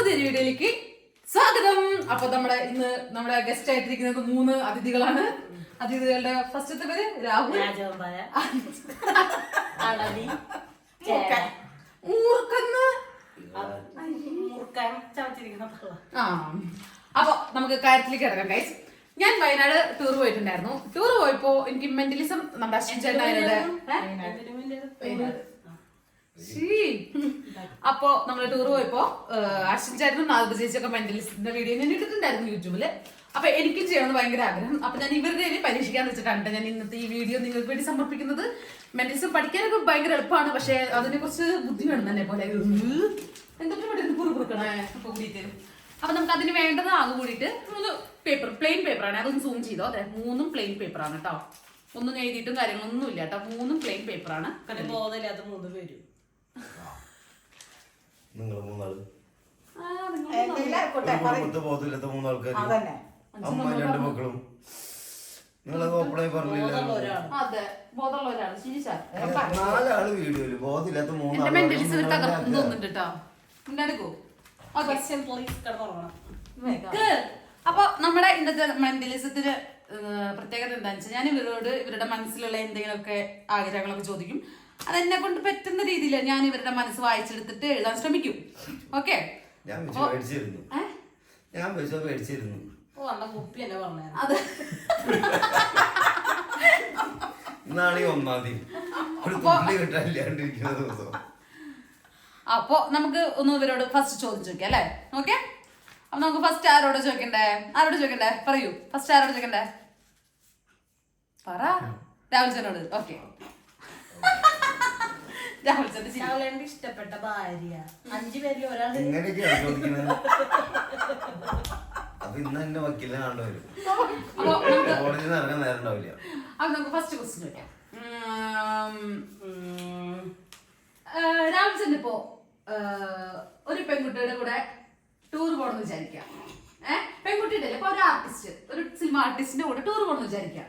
പുതിയൊരു വീഡിയോയിലേക്ക് സ്വാഗതം. അപ്പൊ നമ്മുടെ ഇന്ന് നമ്മുടെ ഗസ്റ്റ് ആയിട്ടിരിക്കുന്ന മൂന്ന് അതിഥികളാണ്. അതിഥികളുടെ ഫസ്റ്റത്തെ പേര് രാഹുൽ. മൂർക്കന്ന് ആ. അപ്പൊ നമുക്ക് കാര്യത്തിലേക്ക് കിടക്കാം ഗൈസ് ഞാൻ വയനാട് ടൂർ പോയിട്ടുണ്ടായിരുന്നു. ടൂർ പോയപ്പോ എനിക്ക് മെന്റലിസം നമ്മുടെ അശ്വിൻ ശ്ശീ. അപ്പോ നമ്മൾ ടൂർ പോയപ്പോ അശ്വിൻ ചേട്ടനും നാദ ചേച്ചിയൊക്കെ മെന്റലിസ്റ്റിന്റെ വീഡിയോ ഞാൻ ഇട്ടിട്ടുണ്ടായിരുന്നു യൂട്യൂബിൽ. അപ്പൊ എനിക്കും ചെയ്യണമെന്ന് ഭയങ്കര ആഗ്രഹം. അപ്പൊ ഞാൻ ഇവരുടെ കയ്യിൽ പരീക്ഷിക്കാൻ വെച്ചിട്ടാണ് ഞാൻ ഇന്നത്തെ ഈ വീഡിയോ നിങ്ങൾക്ക് വേണ്ടി സമർപ്പിക്കുന്നത്. മെന്റലിസം പഠിക്കാനൊക്കെ ഭയങ്കര എളുപ്പമാണ് പക്ഷെ അതിനെ കുറിച്ച് ബുദ്ധി വേണം തന്നെ പോലെ. എന്തൊക്കെ കുറുകുറുക്കണേ അപ്പൊ കൂടിയിട്ട്. അപ്പൊ നമുക്ക് അതിന് വേണ്ടത് ആകെ കൂടിയിട്ട് മൂന്ന് പേപ്പർ പ്ലെയിൻ പേപ്പറാണ് അതൊന്ന് സൂം ചെയ്തോ. അതെ മൂന്നും പ്ലെയിൻ പേപ്പറാണ് കേട്ടോ. ഒന്നും എഴുതിയിട്ടും കാര്യങ്ങളൊന്നും ഇല്ല കേട്ടോ. മൂന്നും പ്ലെയിൻ പേപ്പറാണ് മൂന്ന് പേരും. നിങ്ങൾ മൂന്നാൾ. ആ, നിങ്ങൾ എന്തെങ്കിലും ആയിക്കോട്ടെ, ഒരു പറയ്. കുടുംബത്തെ ബോധമില്ലാത്ത മൂന്നാൾക്കാർ അതന്നെ അമ്മ രണ്ട് മക്കളും. നിങ്ങളത് ഓപ്പണായി പറഞ്ഞില്ല അതെ ബോധമുള്ള ഒരാൾ ശരി സാർ. നാലാൾ വീഡിയോയിൽ ബോധമില്ലാത്ത എന്റെ മൂന്നാൾ മെന്റലിസം ഒരു തകർക്കും തോന്നുന്നുണ്ട് കേട്ടോ ഉണ്ടായിരിക്കോ ഓക്കെ. ക്വസ്റ്റ്യൻ അപ്പൊ നമ്മുടെ ഇന്നത്തെ മെന്റലിസത്തിന് പ്രത്യേകത എന്താണെന്ന് വെച്ചാൽ ഞാൻ ഇവരോട് ഇവരുടെ മനസ്സിലുള്ള എന്തെങ്കിലുമൊക്കെ ആഗ്രഹങ്ങളൊക്കെ ചോദിക്കും. അതെന്നെ കൊണ്ട് പറ്റുന്ന രീതിയിൽ ഞാൻ ഇവരുടെ മനസ്സ് വായിച്ചെടുത്തിട്ട് എഴുതാൻ ശ്രമിക്കും. ഓക്കെ? ഞാൻ മേടിച്ചിരുന്നു ഓ അന്ന കുപ്പി എന്നെ പറഞ്ഞു? അത് ഇന്നാണ് ഈ ഒന്നാം തീയതി. ഒരു തുള്ളി കിട്ടാനില്ലാണ്ടിരിക്കുന്ന ദിവസം. അപ്പൊ നമുക്ക് ഒന്ന് ഇവരോട് ഫസ്റ്റ് ചോദിച്ചു നോക്കിയാ അല്ലേ? ഓക്കെ? അപ്പൊ നമുക്ക് ഫസ്റ്റ് ആരോട് ചോദിക്കണ്ടേ? ആരോട് ചോദിക്കണ്ടേ? പറയൂ. ഫസ്റ്റ് ആരോട് ചോദിക്കണ്ടേ? പറ. രാഹുൽ ചെന്നോട് ഓക്കെ. ചിരി. ഇഷ്ടപ്പെട്ട ഭാര്യ. അഞ്ചു പേരിൽ ഒരാൾ ഇങ്ങനെയൊക്കെയാണ് ചോദിക്കുന്നത് അപ്പൊ ഇന്ന് എന്റെ വക്കീലിനെ കാണേണ്ടി വരും. അപ്പൊ നമുക്ക് കോടതിയിൽ നിന്ന് ഇറങ്ങാൻ നേരം ഉണ്ടാവില്ല. അപ്പൊ നമുക്ക് ഫസ്റ്റ് ക്വസ്റ്റ്യൻ വെക്കാം ഇപ്പോ ഒരു പെൺകുട്ടിയുടെ കൂടെ ടൂർ പോണെന്ന് വിചാരിക്കാം. ഏഹ് പെൺകുട്ടിയുടെ അല്ലേ? ഇപ്പൊ ഒരു ആർട്ടിസ്റ്റ് ഒരു സിനിമ ആർട്ടിസ്റ്റിന്റെ കൂടെ ടൂർ പോണെന്ന് വിചാരിക്കാം.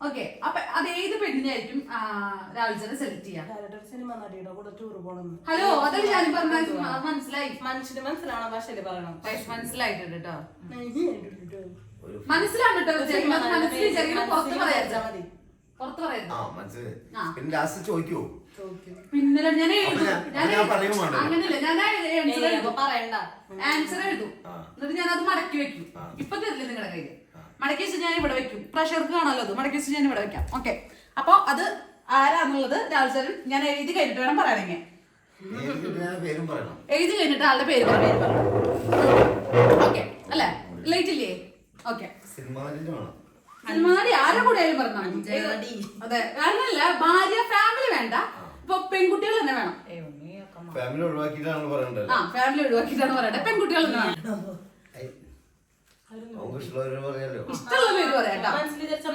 ഓക്കെ അപ്പൊ അത് ഏത് പെണ്ണിനായിരിക്കും ആ, രാഹുൽ ചന്ദ് സെലക്ട് ചെയ്യാം? ഡയറക്ടർ സിനിമ നടിയുടെ കൂടെ ടൂർ പോകണം ഹലോ അതല്ലേ ഞാൻ പറഞ്ഞ മനസ്സിലായി. മനുഷ്യന് മനസ്സിലാണോ ഭാഷയിൽ പറയണം. മനസ്സിലായിട്ടുണ്ട് കേട്ടോ മനസ്സിലാണ് കേട്ടോ. മനസ്സിൽ വിചാരിക്കുന്നത് പുറത്ത് പറയരുത് മതി. പുറത്ത് പിന്നെ ചോദിക്കും. പിന്നെ ഞാൻ എഴുതും. ഞാൻ- ആൻസർ എഴുതും. പറയണ്ട. ആൻസർ എഴുതും. എന്നിട്ട് ഞാൻ അത് മടക്കി വെക്കും. ഇപ്പൊ തരില്ല നിങ്ങളുടെ കയ്യിൽ ആ. മടക്കി വെച്ച് ഞാൻ ഇവിടെ വെക്കും. പ്രഷർക്ക് കാണാലോ അത്. മടക്കി വെച്ച് ഞാൻ ഇവിടെ വെക്കാം. ഓക്കെ അപ്പൊ അത് ആരാന്നുള്ളത് രാഹുൽ ഞാൻ എഴുതി കഴിഞ്ഞിട്ട് വേണം പറയണെങ്കിൽ എഴുതി കഴിഞ്ഞിട്ട് ആളുടെ പേര് പറയാം ഓക്കെ അല്ലേ? ലൈറ്റ് ഇല്ലേ? ഓക്കെ സിനിമ നടിന്റെ വേണം സിനിമാടി ആരുടെ കൂടെ ആയാലും പറഞ്ഞാൽ അതെ. അങ്ങനല്ല ഭാര്യ ഫാമിലി വേണ്ട. ഇപ്പൊ പെൺകുട്ടികൾ തന്നെ വേണം. ഫാമിലി ഒഴിവാക്കിയിട്ടാണ് പറയണ്ടത് ആ ഫാമിലി ഒഴിവാക്കിയിട്ടാണ് പറയണ്ടത് പെൺകുട്ടികൾ തന്നെ വേണം. ഇഷ്ടമുള്ളവര് പറയാലോ? ഇഷ്ടമുള്ള പേര് പറയാട്ടോ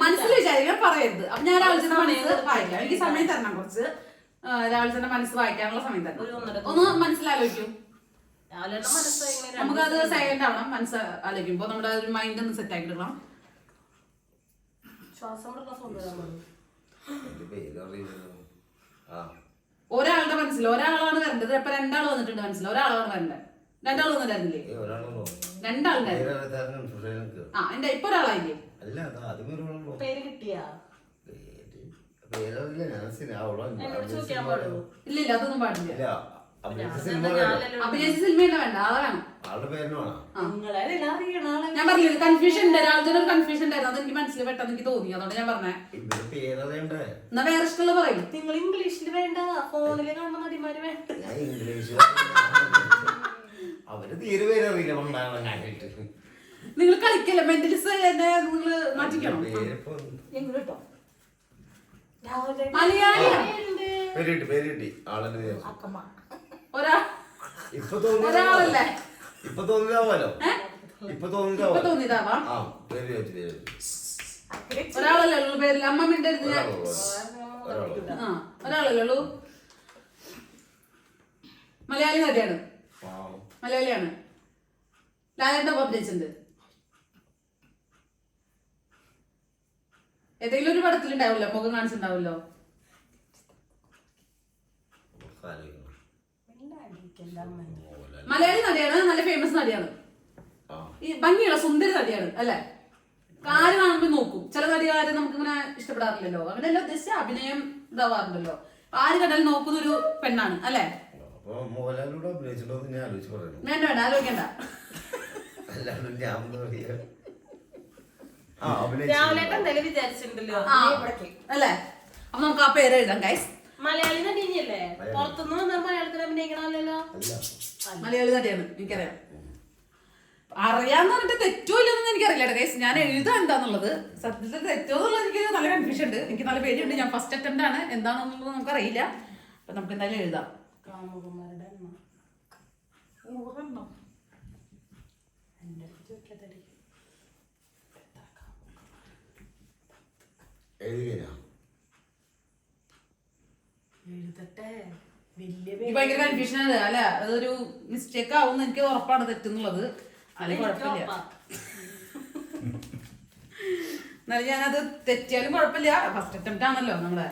മനസ്സിൽ വിചാരിക്കാൻ പറയരുത്. അപ്പൊ ഞാൻ രാവിലെ തന്നെ മനസ്സ് വായിക്കാം. എനിക്ക് സമയം തരണം കുറച്ച്. രാവിലെ തന്നെ മനസ്സ് വായിക്കാനുള്ള സമയം തരണം. ഒന്ന് മനസ്സിലാലോചിക്കും. നമുക്കത് സൈലന്റ് ആവണം. മനസ്സ് ആലോചിക്കുമ്പോ നമ്മുടെ ഒരു മൈൻഡ് ഒന്ന് സെറ്റ് ആക്കി എടുക്കണം. ഒരാളുടെ മനസ്സിൽ ഒരാളാണ് വരേണ്ടത്. ഇപ്പൊ രണ്ടാൾ വന്നിട്ടുണ്ട് മനസ്സിൽ. ഒരാളാണ് വരേണ്ടത്. രണ്ടാൾ വന്നിട്ടായിരുന്നില്ലേ ഏ, ഒരാളുള്ളോ രണ്ടാളുണ്ടായിരുന്നു പേരറിയാൻ കൺഫ്യൂഷൻ എനിക്ക് ആ എന്റെ ഇപ്പൊ ഒരാളായില്ലേ അല്ല അത് ആദ്യമേ ഒരാളുള്ളൂ. പേര് കിട്ടിയാ? പേര് പേരറിയില്ല ഞാൻ സിനിമ അവിടെ എന്നോട് ചോദിക്കാൻ പാടുള്ളൂ. ഇല്ല ഇല്ല അതൊന്നും പാടില്ല. ഇല്ല അഭിനയിച്ച സിനിമ അതെന്താ അറിയാലോ. ഞാനല്ലേ അഭിനയിച്ച സിനിമ വേണ്ട ആളെ വേണം. ആളുടെ പേരിന് വേണം. നിങ്ങളെ അറിയണ ആളെ ഞാൻ പറഞ്ഞില്ല കൺഫ്യൂഷൻ ഉണ്ട് രാവിലെ ഒരു കൺഫ്യൂഷൻ ഉണ്ടായിരുന്നു. അത് എനിക്ക് മനസ്സിൽ പെട്ടെന്ന് എനിക്ക് തോന്നി. അതുകൊണ്ട് ഞാൻ പറഞ്ഞേ. എന്നാ വേറെ ഇഷ്ടമുള്ള പറയും. നിങ്ങൾ ഇംഗ്ലീഷിൽ വേണ്ട ഫോണിൽ കാണുന്ന നടിമാര് വേണ്ട. ഇംഗ്ലീഷ് അവർ തീരെ പേരറിയില്ല ഉണ്ടാകണം ഞാനായിട്ട് നിങ്ങൾ കളിക്കല്ല? നിങ്ങൾ മാറ്റിക്കണം? പേരിപ്പോ? ഉണ്ട്. പേര് കിട്ടി പേര് കിട്ടി ആളെന്നെ വിചാരിച്ചു അക്കമ്മ. ഒരാ ഇപ്പൊ തോന്നി ഒരാളല്ലേ? ഇപ്പൊ തോന്നില്ലാവാലോ ഇപ്പൊ ഇപ്പൊ തോന്നില്ലാവാ തോന്നിയതാവാ? ആ പേര് ചോദിച്ചു പേര് ചോദിച്ചു. ഒരാളല്ലേ ഉള്ളൂ പേരിൽ അമ്മ മിണ്ടരുത് ഞാൻ. ഒരാളോ ഒരാളോ ആ ഒരാളല്ലേ ഉള്ളൂ. മലയാളി നടിയാണ്. മലയാളിയാണ്. ലാലേട്ടൻ അഭിനയിച്ചിട്ടുണ്ട്. ഏതെങ്കിലും ഒരു പടത്തിലുണ്ടാവില്ലോ മുഖം കാണിച്ചിട്ടുണ്ടാവില്ലോ മലയാളി നടിയാണ്. നല്ല ഫേമസ് നടിയാണ്. ഈ ഭംഗിയുള്ള സുന്ദരി നടിയാണ് അല്ലെ? കാര് കാണുമ്പോ നോക്കും. ചില നടികാരെ നമുക്ക് ഇങ്ങനെ ഇഷ്ടപ്പെടാറില്ലല്ലോ. അങ്ങനെയല്ല ഉദ്ദേശിച്ച അഭിനയം ഇതാവാറുണ്ടല്ലോ. ആര് കണ്ടാലും നോക്കുന്ന ഒരു പെണ്ണാണ് അല്ലെ? അപ്പൊ മോഹൻലാലിലൂടെ അഭിനയിച്ചിട്ടോ ഞാൻ ആലോചിച്ച് പറയുന്നു. വേണ്ട വേണ്ട ആലോചിക്കണ്ട. അല്ലാണ്ട് ഞാൻ എന്താ പറയാ ആ രാവിലെ അഭിനയിച്ചു എന്തായാലും വിചാരിച്ചിട്ടുണ്ടല്ലോ. ആ. അല്ലെ? അപ്പൊ നമുക്ക് ആ പേര് എഴുതാം ഗൈസ് മലയാളി. നടിയല്ലേ പുറത്തുനിന്ന് വന്നാൽ മലയാളത്തിൽ അഭിനയിക്കണമല്ലോ. അല്ല. മലയാളി നടിയാണ് എനിക്കറിയാം. അറിയാന്ന് പറഞ്ഞിട്ട് തെറ്റോ ഇല്ലെന്നൊന്നും എനിക്കറിയില്ല ഗൈസ് ഞാൻ എഴുതാ എന്താന്നുള്ളത് സത്യത്തിൽ തെറ്റോ എന്നുള്ളത് എനിക്ക് നല്ല കൺഫ്യൂഷൻ ഉണ്ട്. എനിക്ക് നല്ല പേടിയുണ്ട്. ഞാൻ ഫസ്റ്റ് അറ്റംപ്റ്റ് ആണ്. എന്താണെന്നുള്ളത് നമുക്കറിയില്ല. അപ്പൊ നമുക്ക് എന്തായാലും എഴുതാം. കാമുകന്മാരുടെ അമ്മ. അടുത്ത് ചോദിക്കാത്തടി. എഴുതട്ടെ. വലിയ എനിക്ക് ഭയങ്കര കൺഫ്യൂഷൻ ആണ്. അല്ല അതൊരു മിസ്റ്റേക്ക് ആവും എനിക്ക് ഉറപ്പാണ് തെറ്റെന്നുള്ളത്. അല്ലെങ്കിൽ കുഴപ്പമില്ല. എന്നാലും ഞാനത് തെറ്റിയാലും കുഴപ്പമില്ല. ഫസ്റ്റ് അറ്റംപ്റ്റ് ആണല്ലോ നമ്മളെ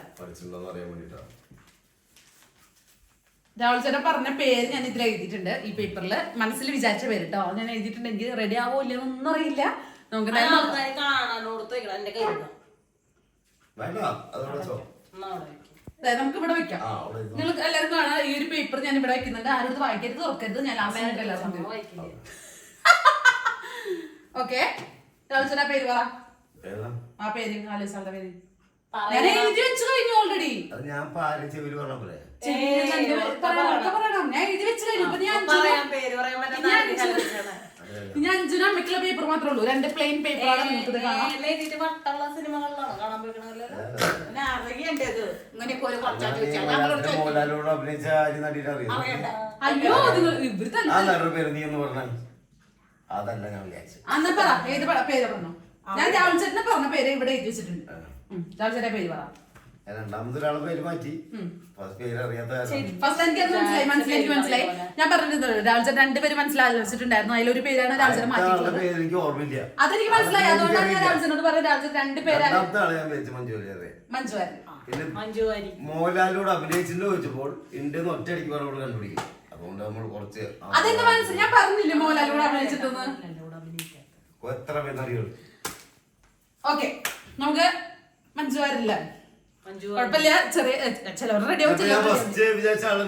രാഹുൽ ചേട്ടൻ പറഞ്ഞ പേര് ഞാൻ ഇതിൽ എഴുതിയിട്ടുണ്ട് ഈ പേപ്പറിൽ മനസ്സിൽ വിചാരിച്ച പേര് കേട്ടോ ഞാൻ എഴുതിയിട്ടുണ്ട് എനിക്ക് റെഡി ആവോ ഇല്ല ഒന്നും അറിയില്ല. നമുക്ക് നമുക്ക് ഇവിടെ വെക്കാം. ആ അവിടെ ഇരുന്നോ. നിങ്ങൾ എല്ലാവരും കാണാം. ഈ ഒരു പേപ്പർ ഞാൻ ഇവിടെ വെക്കുന്നുണ്ട്. ആരും ഇത് വായിക്കരുത് തുറക്കരുത്. ഞാൻ ലാസ്റ്റ് എല്ലാ വായിക്കില്ലേ? ഓക്കെ രാഹുൽ ചേട്ടാ പേര് പറ. ആ പേര് ആലോചിച്ചാളുടെ പേര്. ഞാൻ എഴുതി വെച്ചു കഴിഞ്ഞു ഓൾറെഡി ഞാൻ പാൽ ചെവിയിൽ പറഞ്ഞ പോലെ. പറയണം. ഞാൻ എഴുതി വെച്ചു കഴിഞ്ഞു. ഇപ്പൊ ഞാൻ അഞ്ചിനും അമ്മയ്ക്കുള്ള പേപ്പർ മാത്രമേ ഉള്ളൂ. രണ്ട് പ്ലെയിൻ പേപ്പറാണ് നിങ്ങൾക്ക് കാണാം. വട്ടമുള്ള സിനിമകളിലാണോ കാണാൻ അയ്യോ ഇവർ ആ തന്നെ പേര് നീ എന്ന് പറഞ്ഞ അതല്ല ഞാൻ വിചാരിച്ചു അന്ന പറ. ഏത് പേര് പറഞ്ഞു. ഞാൻ രാഹുൽ ചേട്ടനെ പറഞ്ഞ പേര് ഇവിടെ എഴുതി വെച്ചിട്ടുണ്ട്. പേര് പറ. പേര് മാറ്റി. ഫസ്റ്റ്. എനിക്ക് അത് മനസ്സിലായി. മനസ്സിലായി. മനസ്സിലായി. ഞാൻ പറഞ്ഞത് രാഹുൽ രണ്ട് പേര് മനസ്സിലായി. വെച്ചിട്ടുണ്ടായിരുന്നു. അതിലൊരു പേരാണ് ചേട്ടൻ മാറ്റിയിട്ടുള്ളത്. അതെനിക്ക് മനസ്സിലായി. അതുകൊണ്ടാണ് ഞാൻ ചേട്ടനോട് പറഞ്ഞത്. രാഹുൽ രണ്ട് പേരാണ്. മോഹൻലാലിനോട് അഭിനയിച്ചിട്ട് ചോദിച്ചപ്പോൾ ഇന്ത്യ ഒറ്റയടിക്ക് പറഞ്ഞോട് കണ്ടുപിടിക്കും അതുകൊണ്ട് നമ്മൾ കുറച്ച് അതെന്റെ മനസ്സിൽ ഞാൻ പറഞ്ഞില്ലേ മോഹൻലാലിനോട് അഭിനയിച്ചിട്ടൊന്ന് എത്ര പേര് ഓക്കെ. നമുക്ക് മഞ്ജു വാര്യല്ല കുഴപ്പമില്ല. ചെറിയ ചിലവർ റെഡിയാവും ചിലവർ റെഡിയാവില്ല ചിലവർ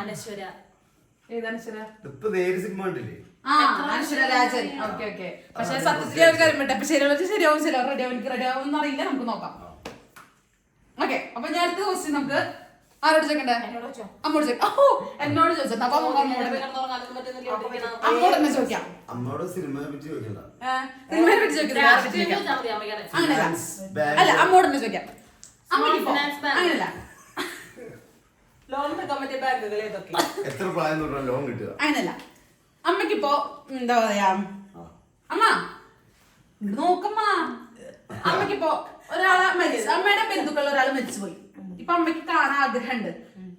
അനശ്വര. ഇപ്പൊ നേര് സിനിമ കണ്ടില്ലേ? ആ അനശ്വര രാജൻ. Okay okay. പക്ഷെ സത്യത്തിൽ ഒരു കാര്യം പറ്റും. അപ്പൊ ശരിയാവും ശരിയാവും ചിലവർ റെഡിയാവും എനിക്ക് റെഡിയാവും എന്ന് അറിയില്ല നമുക്ക് നോക്കാം. ഓക്കെ അപ്പൊ ഞാൻ അടുത്ത ക്വസ്റ്റ്യൻ നമുക്ക് ആരോട് ചോദിക്കണ്ടേ? അമ്മോട് ചോദിക്കാം ഓ എന്നോട് ചോദിച്ചത് അപ്പൊ അമ്മോട്. അമ്മോട് തന്നെ ചോദിക്കാം. അമ്മയോട് സിനിമയെ പറ്റി ചോദിക്കണ്ട. സിനിമയെ പറ്റി ചോദിക്കാം. അങ്ങനെയല്ല. അല്ല അമ്മോട് തന്നെ ചോദിക്കാം. അങ്ങനെയല്ല. എത്ര പ്രായം ലോൺ കിട്ടുക. അങ്ങനെയല്ല. അമ്മയ്ക്കിപ്പോ എന്താ പറയാ. അമ്മ നോക്കമ്മ അമ്മക്കിപ്പോ ഒരാളെ മരിച്ചു അമ്മയുടെ ബന്ധുക്കളിൽ ഒരാൾ മരിച്ചുപോയി. ഇപ്പൊ അമ്മയ്ക്ക് കാണാൻ ആഗ്രഹമുണ്ട്.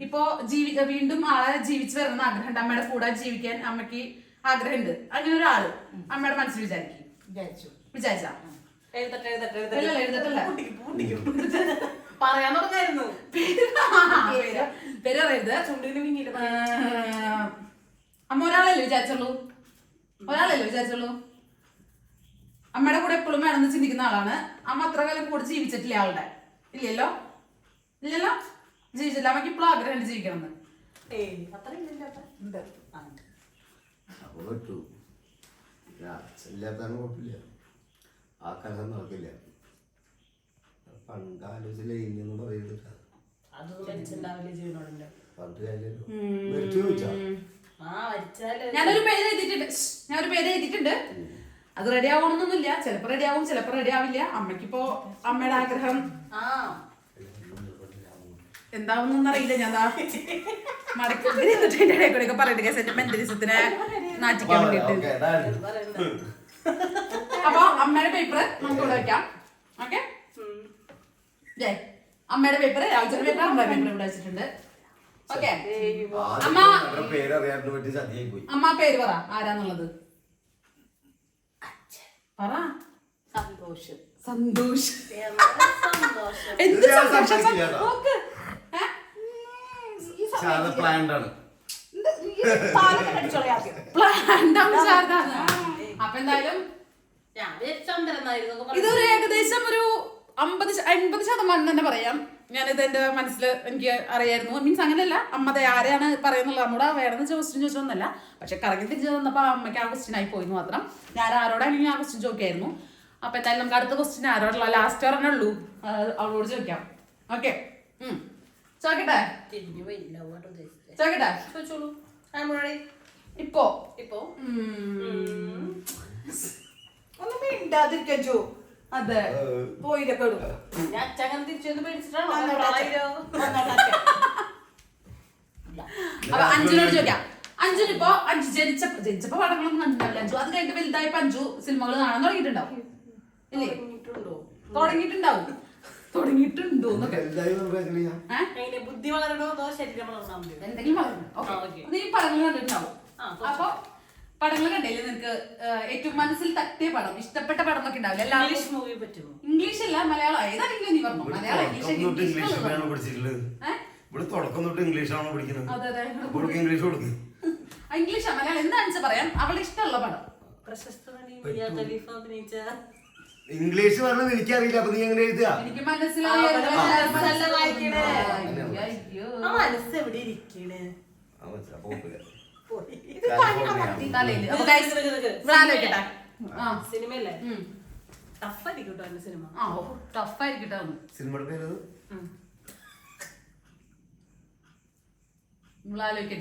ഇപ്പോ ജീവി വീണ്ടും ആളെ ജീവിച്ചു വരണം ആഗ്രഹമുണ്ട്. അമ്മയുടെ കൂടെ ജീവിക്കാൻ അമ്മയ്ക്ക് ആഗ്രഹമുണ്ട്. അങ്ങനെ ഒരാൾ. അമ്മയുടെ മനസ്സിൽ വിചാരിക്കും. വിചാരിച്ചു. വിചാരിച്ചാ? എഴുതട്ടെ എഴുതട്ടെ എഴുതട്ടെ. ഇല്ല, എഴുതട്ടല്ല പറയാൻ തുടങ്ങായിരുന്നു. അമ്മ ഒരാളല്ലേ വിചാരിച്ചുള്ളൂ? ഒരാളല്ലേ വിചാരിച്ചുള്ളൂ? അമ്മയുടെ കൂടെ എപ്പോഴും വേണമെന്ന് ചിന്തിക്കുന്ന ആളാണ്. അമ്മ അത്ര കാലം കൂടെ ജീവിച്ചിട്ടില്ല ആളുടെ? ഇല്ലല്ലോ? ഇല്ലല്ലോ. ജീവിച്ചില്ല. അമ്മയ്ക്ക് ഇപ്പോഴും ആഗ്രഹമുണ്ട് ജീവിക്കണം എന്ന് കുഴപ്പമില്ല. ആ നടക്കില്ല. പണ്ട് ആലോചിച്ചില്ല ഇനിയൊന്നും പറയുന്നില്ല പണ്ട് കാര്യമല്ലോ മരിച്ചു ചോദിച്ചാ? ഞാനൊരു പേര് എഴുതിയിട്ടുണ്ട്. ഞാനൊരു പേര് എഴുതിയിട്ടുണ്ട്. അത് റെഡി ആവണമെന്നൊന്നുമില്ല. ചിലപ്പോൾ റെഡി ആവും ചിലപ്പോ റെഡി ആവില്ല. അമ്മയ്ക്കിപ്പോ അമ്മയുടെ ആഗ്രഹം. ആ. എന്താവുന്നൊന്നും അറിയില്ല ഞാൻ ദാ മടക്കി ഇരുന്നിട്ട് ഇതിന്റെ ഇടയിൽ കൂടെയൊക്കെ പറയട്ടെ എന്റെ മെന്റലിസത്തിനെ ഓക്കെ അതാണ് അപ്പൊ അമ്മയുടെ പേപ്പർ നമുക്ക് ഇവിടെ വെക്കാം. ഓക്കെ അമ്മയുടെ പേപ്പർ രാജയുടെ പേപ്പർ അമ്മയുടെ പേപ്പർ ഇവിടെ വെച്ചിട്ടുണ്ട്. ഓക്കെ അമ്മ. അമ്മ പേര് പറ. ആരാന്നുള്ളത്? പറ. സന്തോഷം. സന്തോഷ്. എന്ത് സന്തോഷം എന്ത് ഇത് ഞാൻ സന്തോഷം സമ്മതിക്കില്ല കേട്ടോ. നോക്ക്. ഏ? അത് സമയത്ത് പ്ലാൻഡ് ആണ്. Planned ആണ് ശാരദ. അപ്പൊ എന്തായാലും ഇതൊരു ഏകദേശം ഒരു അമ്പത് എൺപത് ശതമാനം തന്നെ പറയാം. ഞാനിത് എന്റെ മനസ്സിൽ എനിക്ക് അറിയായിരുന്നു. മീൻസ് അങ്ങനെയല്ല അമ്മ ദേ ആരെയാണ് പറയുന്നത് നമ്മുടെ വേണമെന്ന് ക്വസ്റ്റ്യൻ ചോദിച്ചതൊന്നല്ല പക്ഷെ കറങ്ങി തിരിച്ചു തന്നപ്പോ അമ്മയ്ക്ക് ആ ക്വസ്റ്റ്യൻ ആയി പോയി മാത്രം. ഞാൻ ആരോടാണെങ്കിൽ ആ ക്വസ്റ്റ്യൻ ചോദിക്കായിരുന്നു. അപ്പൊ എന്തായാലും നമുക്ക് അടുത്ത ക്വസ്റ്റ്യൻ ആരോടുള്ള ലാസ്റ്റ് ഒരെണ്ണേ ഉള്ളൂ. അവളോട് ചോദിക്കാം. ഓക്കെ ചോദിക്കട്ടെ തിരിഞ്ഞു പോയില്ല അങ്ങോട്ട് ഉദ്ദേശിച്ചത് ചോദിക്കട്ടെ ചോദിച്ചോളൂ. I'm ഇപ്പോ? ഇപ്പോ? ഉം. ഒന്നും മിണ്ടാതിരിക്കാൻ ചോ. അതെ. പോയിരൊക്കെ ഞാൻ അച്ഛങ്ങനെ തിരിച്ചു അഞ്ജുനോട് ചോദിക്കാം. അഞ്ജുന് ഇപ്പൊ അഞ്ചു ജനിച്ചപ്പോ ജനിച്ചപ്പോ പടങ്ങളൊന്നും കണ്ടിട്ടില്ല. അഞ്ചു അത് കഴിഞ്ഞിട്ട് വലുതായപ്പോ അഞ്ചു സിനിമകൾ കാണാൻ തുടങ്ങിയിട്ടുണ്ടാവും. ഇല്ലേ? തുടങ്ങിയിട്ടുണ്ടാവും. തുടങ്ങിയിട്ടുണ്ടോ ബുദ്ധി വളരണോ ശരീരം എന്തെങ്കിലും നീ പടങ്ങൾ കണ്ടിട്ടുണ്ടാവും. അപ്പൊ പടങ്ങൾ കണ്ടില്ലേ നിനക്ക്? ഏറ്റവും മനസ്സിൽ തട്ടിയ പടം ഇഷ്ടപ്പെട്ട പടം ഒക്കെ ഉണ്ടാവില്ല ഇംഗ്ലീഷ് മൂവി പറ്റുമോ ഇംഗ്ലീഷ് അല്ല മലയാളം. ഏതാണെങ്കിലും നീ പറഞ്ഞു മലയാളം ഇംഗ്ലീഷ് തുടക്കം തൊട്ട് ഇംഗ്ലീഷാണോ പഠിക്കുന്നത്. അതെ അതെ. അപ്പോൾ ഇംഗ്ലീഷ് കൊടുക്കും. ഇംഗ്ലീഷാ? മലയാളം. എന്താണെന്ന് വെച്ചാൽ പറയാം? അവളുടെ ഇഷ്ടമുള്ള പടം. പ്രശസ്ത ഖലീഫ അഭിനയിച്ച ഇംഗ്ലീഷ് പറഞ്ഞത് എനിക്കറിയില്ല. അപ്പൊ നീ എങ്ങനെ എഴുതുക? എനിക്ക് മനസ്സിലായി. മനസ്സ് എവിടെ ഇരിക്കണ്. സിനിമയല്ലേ? കേട്ടോ എന്റെ സിനിമ. ആ ടഫ് ആയിരിക്കട്ടെ ഒന്ന് സിനിമയുടെ പേരത് ഉം.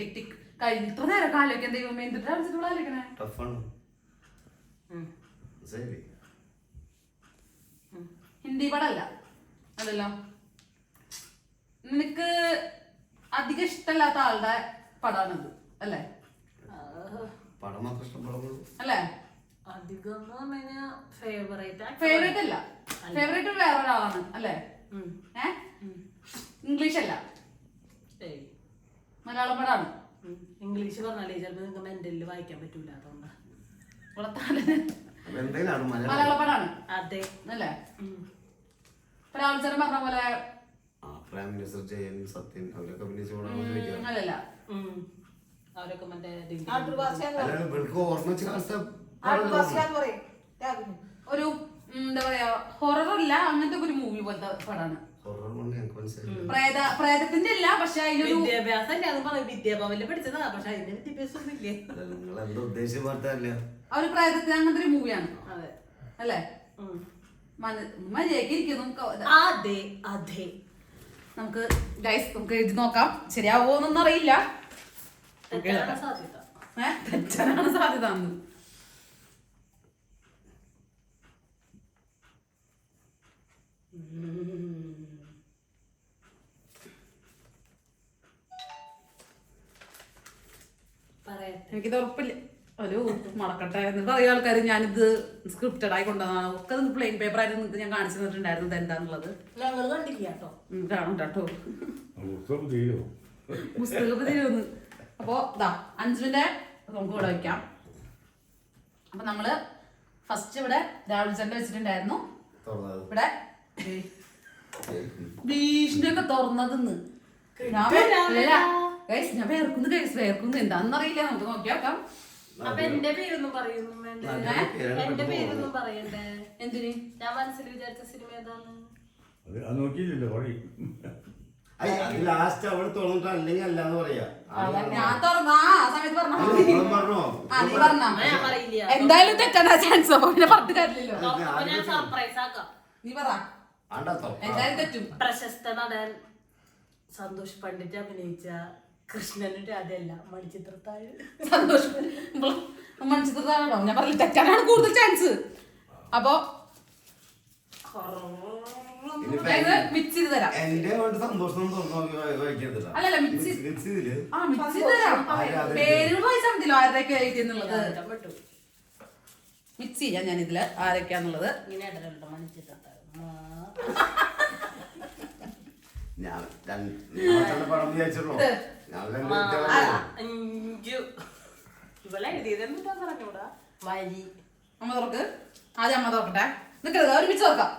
Tick tick. കഴിഞ്ഞ ഇത്ര നേരം ആലോചിക്കാൻ ദൈവമേ എന്തിട്ടാ നമ്മൾ ആലോചിക്കണേ ടഫാണ്. ശരി. ഹിന്ദി പടമല്ല അതല്ലോ. നിനക്ക് അധികം ഇഷ്ടമല്ലാത്ത ആളുടെ പടമാണിത് അല്ലേ? പടം മാത്രം ഇഷ്ടപ്പെടുന്നത്. അല്ലേ? അധികം ഫേവറേറ്റ് ഫേവറേറ്റ് അല്ല. ഫേവറേറ്റ് വേറെ ഒരാളാണ് അല്ലേ? ഏ? ഇംഗ്ലീഷ് അല്ല. മലയാളം പടാണ്. ഇംഗ്ലീഷ് പറഞ്ഞാലേ ചിലപ്പോൾ നിങ്ങൾക്ക് മെന്റലിൽ വായിക്കാൻ പറ്റൂല അതുകൊണ്ടാ. മലയാളം. പടാണ്. അതെ. അല്ലേ? രാഹുൽ ചേട്ടൻ പറഞ്ഞ പോലെ ആ പ്രൈം മിനിസ്റ്റർ ജയൻ സത്യൻ അവരൊക്കെ അഭിനയിച്ച പടമാണോ ഉം, ചോദിക്കാം. അല്ലല്ല ഉം. അവരൊക്കെ മറ്റേ ഡിഗ്രി അല്ല ഇവൾക്ക് ഓർമ്മ വെച്ച കാലത്തെ ഒരു ഉം, എന്താ പറയാ ഹൊറർ അല്ല അങ്ങനത്തെ ഒക്കെ ഒരു മൂവി പോലത്തെ പടാണ്. ഹൊറർ കൊണ്ട് ഞങ്ങൾക്ക് മനസ്സിലായി പ്രേത പ്രേതത്തിന്റെ അല്ല പക്ഷെ അതിലൊരു വിദ്യാഭ്യാസം അല്ലേ അത് പറയും. വിദ്യാഭവനിൽ പഠിച്ചതാ പക്ഷെ അതിന്റെ വിദ്യാഭ്യാസം ഒന്നും ഇല്ലേ നിങ്ങൾ എന്താ ഉദ്ദേശിച്ച പോലത്തെ അല്ല ആ ഒരു പ്രേതത്തിന് അങ്ങനത്തെ ഒരു മൂവിയാണ് അതെ. അല്ലേ? ഉം. മര്യാദയ്ക്ക് ഇരിക്കുന്നു ക- അതെ അതെ. നമുക്ക് ഗൈസ് നമുക്ക് എഴുതി നോക്കാം. ശരിയാവോന്നൊന്നും അറിയില്ല? തെറ്റാനാണ് സാധ്യത. എനിക്കിത് ഉറപ്പില്ല. ഒരു മറക്കട്ടെ. എന്നിട്ട് അറിയ ആൾക്കാർ ഞാനിത് സ്ക്രിപ്റ്റഡ് ആയി കൊണ്ടുവന്നതാണ്. ഒക്കെ പ്ലെയിൻ പേപ്പർ ആയിരുന്നു. നിങ്ങൾക്ക് ഞാൻ കാണിച്ചു തന്നിട്ടുണ്ടായിരുന്നു ഇത് എന്താന്നുള്ളത്. കാണും കേട്ടോ. പുസ്തകം തീരുന്നു. അപ്പോ ഇതാ അഞ്ചുവിന്റെ നമുക്ക് ഇവിടെ വെക്കാം. അപ്പൊ നമ്മൾ ഫസ്റ്റ് ഇവിടെ രാഹുൽ ചന്ദ്ര വെച്ചിട്ടുണ്ടായിരുന്നു. ഇവിടെ ഭീഷണിയൊക്കെ തുറന്നതെന്ന്. ഞാൻ വേർക്കുന്നു കേസ് വേർക്കുന്നു. എന്താണെന്നറിയില്ല. നമുക്ക് നോക്കി നോക്കാം അപ്പൊ എന്റെ പേരൊന്നും പറയുന്നു വേണ്ടേ? നല്ല പേരാണ് എന്റെ പെട്ടെന്ന് പേരൊന്നും പറയണ്ടേ? എന്തിന്? ഞാൻ മനസ്സിൽ വിചാരിച്ച സിനിമ ഏതാണ്? അത് അത് നോക്കിയില്ലല്ലോ പറയും അത് ലാസ്റ്റ് അവൾ തുറന്നിട്ട് അല്ലെങ്കിൽ അല്ലാന്ന് പറയാ. അല്ല, ഞാൻ തുറന്ന ആ സമയത്ത് പറഞ്ഞാ അല്ല, മതി. ആ, നീ പറഞ്ഞാ ഞാൻ പറയില്ല. എന്തായാലും തെറ്റാൻ ചാൻസ് പിന്നെ പറഞ്ഞു തരില്ലല്ലോ ഞാൻ സർപ്രൈസ് ആക്കാം. നീ പറ. എന്തായാലും തെറ്റും. പ്രശസ്ത നടൻ സന്തോഷ് പണ്ഡിറ്റ് അഭിനയിച്ച കൃഷ്ണനും രാധയല്ല മണിച്ചിത്രത്താഴ്. സന്തോഷം. മണിച്ചിത്രത്താഴാണോ? ഞാൻ പറഞ്ഞു തെറ്റാനാണ് കൂടുതൽ ചാൻസ് അപ്പോ മിക്സ് ചെയ്ത് തരാം. എന്റെ കൊണ്ട് സന്തോഷം അല്ലല്ല, mix മിക്സ് ചെയ്തില്ലേ? ആ മിക്സ് ചെയ്ത് തരാം. ആരാ അത് പേരുകൾ വായിച്ചാൽ മതിയല്ലോ ആരുടെയൊക്കെ എഴുതിയെന്നുള്ളത് മിക്സ് ചെയ്യാം ഞാൻ ഇതിൽ ആരൊക്കെയാന്നുള്ളത്. ഇങ്ങനെ ഞാൻ പടം വിചാരിച്ചുള്ളൂ. അഞ്ചു ഇവളെ എഴുതിയത് എന്താ പറഞ്ഞൂടാ വരി. അമ്മ തുറക്ക്. ആദ്യം അമ്മ തുറക്കട്ടെ. നിക്കരുത് ഒരുമിച്ച് തുറക്കാം.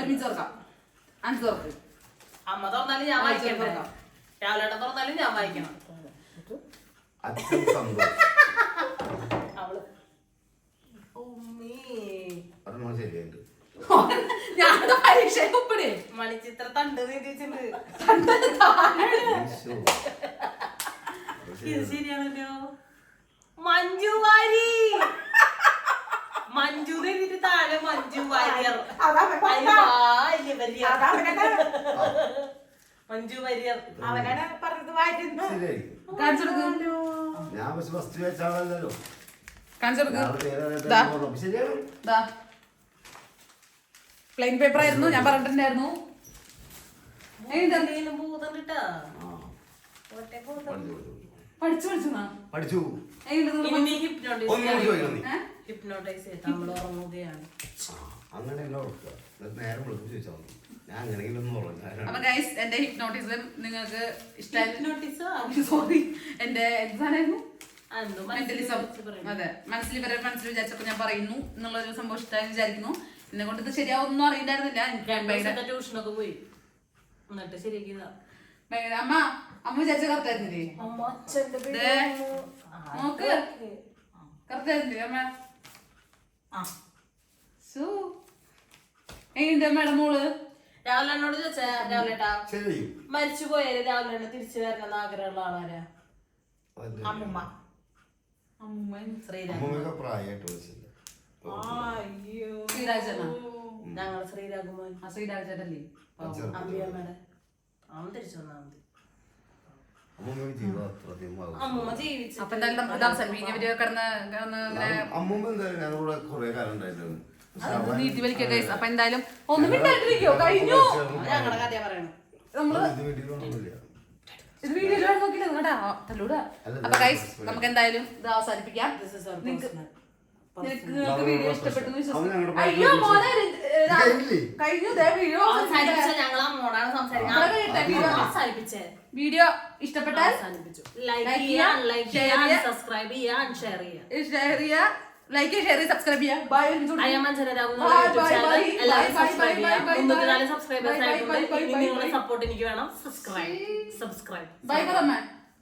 ഒരുമിച്ച് തുറക്കാം. അഞ്ച് തുറക്ക്. അമ്മ തുറന്നാലും ഞാൻ വായിക്കണ്ടേ. രാവിലെ തുറന്നാലും ഞാൻ വായിക്കണം. അവൾ. ഞാനത് പരീക്ഷ ഒപ്പിടേ. മണിച്ചിത്ര തണ്ട് നീട്ടിച്ചിട്ടുണ്ട് ഈശോ. ശരിയാണല്ലോ. മഞ്ജു വാരി മഞ്ജു എന്നിട്ട് താഴെ മഞ്ജു വാര്യർ. മഞ്ജു വാര്യർ. അവനാണ് പറഞ്ഞത് കാണിച്ചെടുക്ക് ഞാൻ പക്ഷെ ഫസ്റ്റ് വെച്ചാണല്ലോ പ്ലെയിൻ പേപ്പർ ആയിരുന്നു. ഞാൻ പറഞ്ഞിട്ടുണ്ടായിരുന്നു. എന്തെങ്കിലും ഭൂതം കിട്ടാ പഠിച്ചു, പഠിച്ചു. പഠിച്ചു? ഹിപ്നോട്ടൈസ് നമ്മൾ ഉറങ്ങുകയാണ്. അങ്ങനെ നേരം വിളിക്കും ചോദിച്ചാൽ മതി. ഞാൻ അങ്ങനെയെങ്കിലും എന്റെ ഹിപ്നോട്ടിസം നിങ്ങൾക്ക് ഹിപ്നോട്ടിസോ സോറി എന്റെ എന്തായിരുന്നു എന്തോ മെന്റലിസം അതെ മനസ്സിൽ വരെ മനസ്സിൽ വിചാരിച്ചപ്പോ ഞാൻ പറയുന്നു എന്നുള്ളൊരു സംഭവം ഇഷ്ടമായി വിചാരിക്കുന്നു. എന്നെ കൊണ്ട് ഇത് ശരിയാവൊന്നും അറിയില്ലായിരുന്നില്ല. എനിക്ക് ട്യൂഷനൊക്കെ പോയി. എന്നിട്ട് ശരിയാക്കിയതാ. അമ്മ അമ്മ ചേച്ച കറുത്തായിരുന്നില്ലേ അമ്മ നോക്ക്. കറുത്തായിരുന്നില്ലേ അമ്മ? ആ. സോ എങ്ങനെയുണ്ട് അമ്മയുടെ മോൾ? രാവിലെ എന്നോട് ചോദിച്ചാ ശരി. മരിച്ചു പോയാൽ രാവിലെ തന്നെ തിരിച്ചു വരണം എന്ന് ആഗ്രഹമുള്ള ആളാരാ? അമ്മ അയ്യോ. ശ്രീരാജനാ? ഞങ്ങൾ ശ്രീരാഘുമാൻ. അമ്പിയമ്മയുടെ. അവൻ തിരിച്ചു വന്നാ മതി. അമ്മൂമ്മ ജീവിച്ചു അപ്പൊ എന്തായാലും നമുക്ക് ഇതാ വീഡിയോ വീഡിയോ കിടന്ന് കിടന്ന് ഇങ്ങനെ ഞാൻ- അമ്മമ്മ എന്തായാലും ഞങ്ങളുടെ കുറെ കാലം ഉണ്ടായിരുന്നു. പക്ഷെ അവൻ- നീട്ടി വലിക്കുക ഗൈസ് അപ്പൊ എന്തായാലും ഒന്നും മിണ്ടായിട്ടിരിക്കോ കഴിഞ്ഞു. ഞങ്ങളുടെ കഥ പറയണം നമ്മൾ ഇത് നോക്കില്ല തല്ലൂടാ. അപ്പൊ ഗൈസ് നമുക്ക് എന്തായാലും ഇത് അവസാനിപ്പിക്കാം. അയ്യോ മോനെ? കഴിഞ്ഞു വീഡിയോ ഇഷ്ടപ്പെട്ടാൽ. സബ്സ്ക്രൈബ് ഷെയർ ചെയ്യാ ലൈക്ക് ഷെയർ സബ്സ്ക്രൈബ് ചെയ്യാ ബൈ എല്ലാവരും സബ്സ്ക്രൈബേഴ്സ് ആയിട്ടുണ്ട്. നിങ്ങളുടെ bye. സപ്പോർട്ട് എനിക്ക് വേണം. Subscribe subscribe bye bye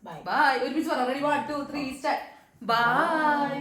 Bye. Bye ഒരുമിച്ച് പറ. Ready one two three start bye